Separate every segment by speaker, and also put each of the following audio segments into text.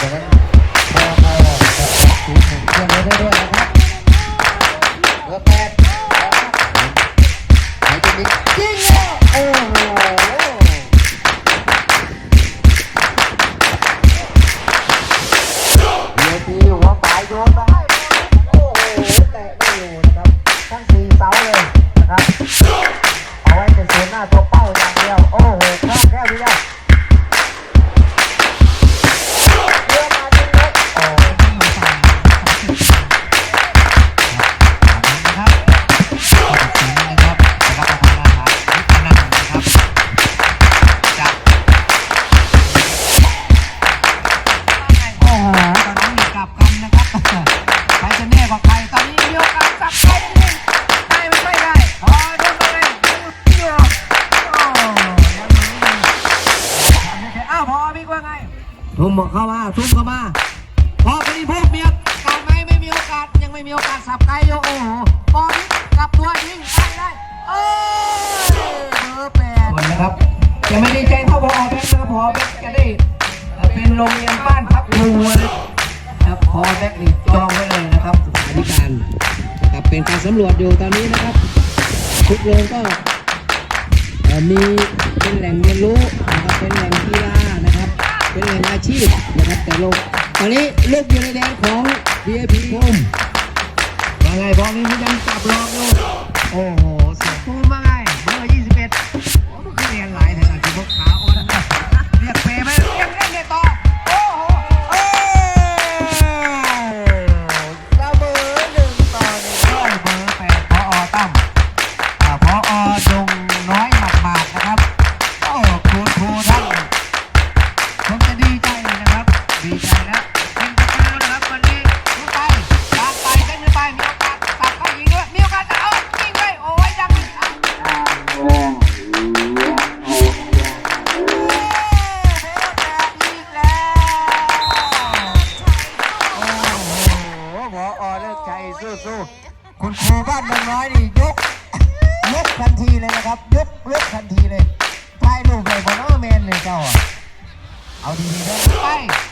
Speaker 1: ดังนั้นพอพอศูเคลื่ปเรื่ยนะครับเบอร์แปดหายไปดจริงเหรอโอ้โทุ่มเข้ามาทุ่มเข้ามาพอพอดีพวกมีโอกาสไหมไม่มีโอกาสยังไม่มีโอกาสสับไกลอยู่โอ้โหบอลนี้กลับตัวยิงไปได้เอ้ยเบอร์แปดนะครับยังไม่ดีใจเท่าพอแบงค์นะครับพอแบงค์จะได้เป็นโรงเรียนบ้านพักครูนะครับพอแบงค์นี่จองไว้เลยนะครับสถาธิการนะครับเป็นการสำรวจอยู่ตอนนี้นะครับทุกโรงก็เอ่อมีเป็นแหล่งเรียนรู้นะครับเป็นแหล่งกีฬานะครับ เป็นอาชีพนะครับแต่โลกตอนนี้ลูกอยู่ในแดนของ VIP พุ่มว่าไงบอลนี้มันยังจับรอบอยู่โอ้โหเสียภูมว่าไงเบอร์21โอ้มันคือเรียนหลายแถวที่พวกขาอ่อน ดีใจแล้วเป็นประตูนะครับวันนี้ลูกไปตามไปเส้นไปมีโอกาสตัดเข้ายิงด้วยมีโอกาสจะเอายิงด้วยโอ้ยยังอีกแล้วโอ้โหมออเลิกใจสู้ๆคุณครูบ้านเมืองน้อยนี่ยกยกทันทีเลยนะครับ ยกยกทันทีเลยถ่ายรูปเลยบนอ้อแมนเลยเจ้าอะเอาดีๆเลยไปตามไป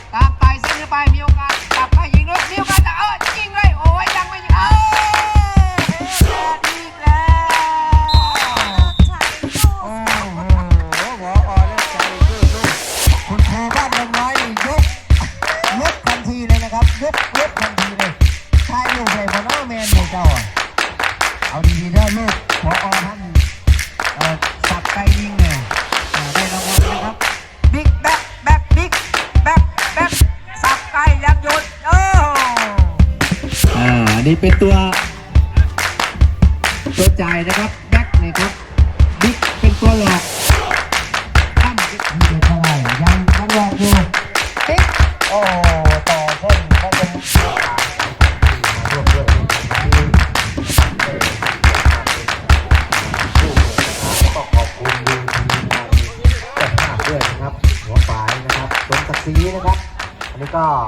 Speaker 1: เอาดีๆได้ลูกพออท่านเอ่อสับไก่ยิงเนี่ยเอ่อได้รางวัลนะครับ บิ๊กแบ๊กแบ๊กบิ๊กแบ๊กแบ๊กสับไก่ยังหยุดโอ้ อ่าอันนี้เป็นตัว ตัวจ่ายนะครับแบ๊กนี่ครับบิ๊กเป็นตัวหลอก อันนี้ก็